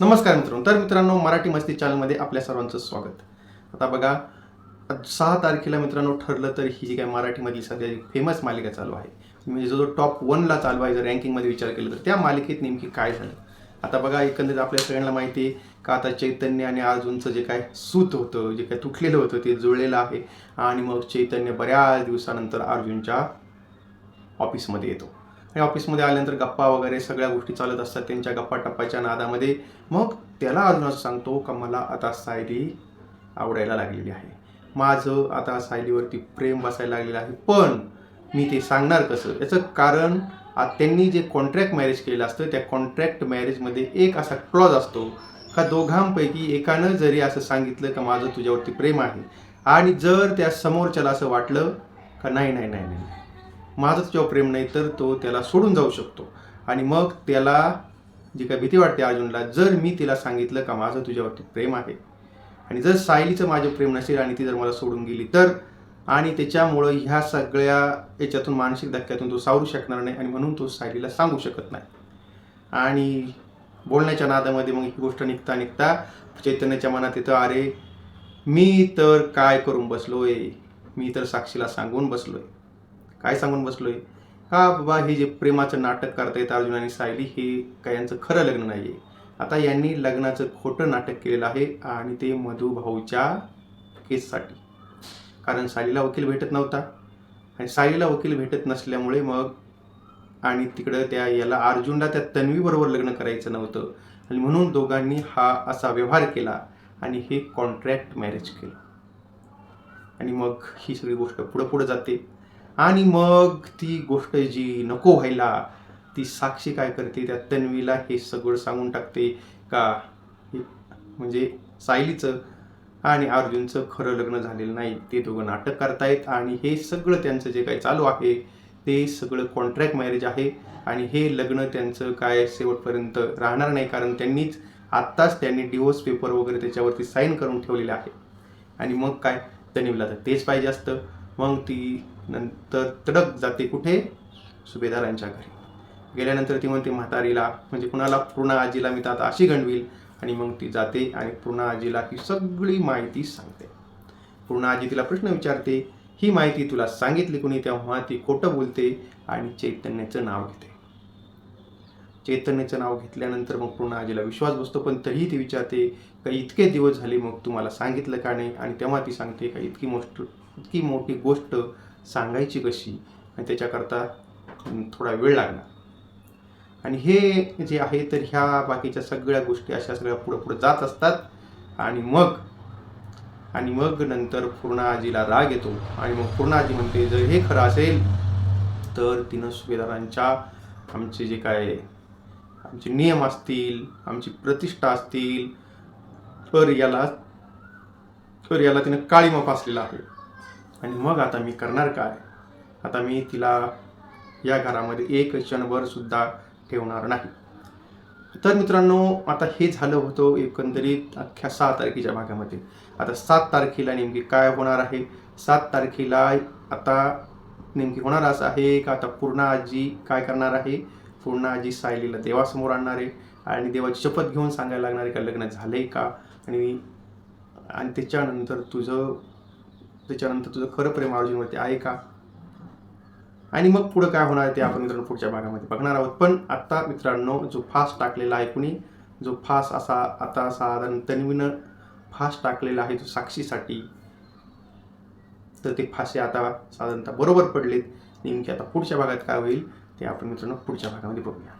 नमस्कार मित्रांनो. तर मित्रांनो मराठी मस्ती चॅनलमध्ये आपल्या सर्वांचं स्वागत. आता बघा सहा तारखेला मित्रांनो ठरलं तर ही जी काय मराठीमधली सध्या फेमस मालिका चालू आहे. म्हणजे जो जो टॉप वनला चालू आहे जर रँकिंगमध्ये विचार केला तर त्या मालिकेत नेमकी काय झालं? आता बघा एकंदरीत आपल्या सगळ्यांना माहिती आहे का आता चैतन्य आणि अर्जुनचं जे काय सूत होतं जे काय तुटलेलं होतं ते जुळलेलं आहे. आणि मग चैतन्य बऱ्याच दिवसानंतर अर्जुनच्या ऑफिसमध्ये येतो. आणि ऑफिसमध्ये आल्यानंतर गप्पा वगैरे सगळ्या गोष्टी चालत असतात त्यांच्या गप्पा टप्पाच्या नादामध्ये. मग त्याला अजून असं सांगतो का मला आता सायली आवडायला लागलेली आहे. माझं आता सायलीवरती प्रेम बसायला लागलेलं आहे. पण मी ते सांगणार कसं? याचं कारण त्यांनी जे कॉन्ट्रॅक्ट मॅरेज केलेलं असतं त्या कॉन्ट्रॅक्ट मॅरेजमध्ये एक असा क्लॉज असतो का दोघांपैकी एकानं जरी असं सांगितलं का माझं तुझ्यावरती प्रेम आहे. आणि जर त्या समोरच्याला असं वाटलं का नाही नाही नाही नाही. माझं तुझ्यावर प्रेम नाही तर तो त्याला सोडून जाऊ शकतो. आणि मग त्याला जी काय भीती वाटते अर्जुनला जर मी तिला सांगितलं का माझं तुझ्यावरती प्रेम आहे आणि जर सायलीचं माझं प्रेम नसेल आणि ती जर मला सोडून गेली तर आणि त्याच्यामुळं ह्या सगळ्या याच्यातून मानसिक धक्क्यातून तो सावरू शकणार नाही आणि म्हणून तो सायलीला सांगू शकत नाही. आणि बोलण्याच्या नादामध्ये मग ही गोष्ट निघता निघता चैतन्याच्या मनात येतं अरे मी तर काय करून बसलोय? मी तर साक्षीला सांगून बसलोय. काय सांगून बसलोय? हा बाबा हे जे प्रेमाचं नाटक करतायत अर्जुन आणि सायली हे काय यांचं खरं लग्न नाही आहे आता यांनी लग्नाचं खोटं नाटक केलेलं आहे आणि ते मधुभाऊच्या केससाठी. कारण सायलीला वकील भेटत नव्हता. आणि सायलीला वकील भेटत नसल्यामुळे मग आणि तिकडं त्या याला अर्जुनला त्या तन्वीबरोबर लग्न करायचं नव्हतं. आणि म्हणून दोघांनी हा असा व्यवहार केला आणि हे कॉन्ट्रॅक्ट मॅरेज केलं. आणि मग ही सगळी गोष्ट पुढं पुढं जाते. आणि मग ती गोष्ट जी नको व्हायला ती साक्षी काय करते त्या तन्वीला हे सगळं सांगून टाकते का? हे- म्हणजे सायलीचं आणि अर्जुनचं खरं लग्न झालेलं नाही. ते दोघं नाटक करतायत आणि हे सगळं त्यांचं जे काही चालू आहे ते सगळं कॉन्ट्रॅक्ट मॅरेज आहे आणि हे लग्न त्यांचं काय शेवटपर्यंत राहणार नाही कारण त्यांनीच आत्ताच त्यांनी डिवोर्स पेपर वगैरे त्याच्यावरती साईन करून ठेवलेले आहे. आणि मग काय? तनिवला तर तेच पाहिजे असतं. मग ती नंतर तडक जाते कुठे? सुभेदारांच्या घरी. गेल्यानंतर ती म्हणते म्हातारीला म्हणजे कुणाला? पूर्ण आजीला मी तर आता अशी गणवील आणि मग ती जाते आणि पूर्ण आजीला ही सगळी माहिती सांगते. पूर्ण आजी तिला प्रश्न विचारते ही माहिती तुला सांगितली कुणी? तेव्हा ती खोटं बोलते आणि चैतन्याचं नाव घेते. चैतन्याचं नाव घेतल्यानंतर मग पूर्ण आजीला विश्वास बसतो पण तरीही ती विचारते का इतके दिवस झाले मग तुम्हाला सांगितलं का नाही? आणि तेव्हा ती सांगते का इतकी मोस्ट इतकी मोठी गोष्ट सांगायची कशी आणि त्याच्याकरता थोडा वेळ लागणार. आणि हे जे आहे तर ह्या बाकीच्या सगळ्या गोष्टी अशा सगळ्या पुढं पुढं जात असतात. आणि मग आणि मग नंतर पूर्ण आजीला राग येतो. आणि मग पूर्णाजी म्हणते जर हे खरं असेल तर तिनं सुभेदारांच्या आमचे जे काय आमचे नियम असतील आमची प्रतिष्ठा असतील तर याला तर याला तिनं काळीमा फासलेला आहे. आणि मग आता मी करणार काय? आता मी तिला या घरामध्ये एक क्षणभर सुद्धा ठेवणार नाही. तर मित्रांनो आता हे झालं होतं एकंदरीत अख्ख्या सहा तारखेच्या भागामध्ये. आता सात तारखेला नेमकी काय होणार आहे? सात तारखेला आता नेमकी होणार असं आहे का? आता पूर्ण आजी काय करणार आहे? पूर्ण आजी सायलीला देवासमोर आणणार आहे. आणि देवाची शपथ घेऊन सांगायला लागणार आहे का? लग्न झालं आहे का? आणि आणि त्याच्यानंतर तुझं त्याच्यानंतर तुझं खरं प्रेम अर्जुनवरती आहे का? आणि मग पुढं काय होणार आहे ते आपण मित्रांनो पुढच्या भागामध्ये बघणार आहोत. पण आता मित्रांनो जो फास्ट टाकलेला आहे कुणी? जो फास्ट असा आता साधारण तन्वीनं फास्ट टाकलेला आहे तो साक्षीसाठी. तर ते फासे आता साधारणतः बरोबर पडलेत. नेमके आता पुढच्या भागात काय होईल ते आपण मित्रांनो पुढच्या भागामध्ये बघूया.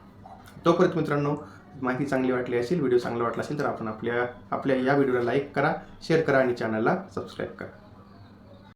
तोपर्यंत मित्रांनो माहिती चांगली वाटली असेल व्हिडिओ चांगला वाटला असेल तर आपण आपल्या आपल्या या व्हिडिओला लाईक करा शेअर करा आणि चॅनलला सबस्क्राईब करा.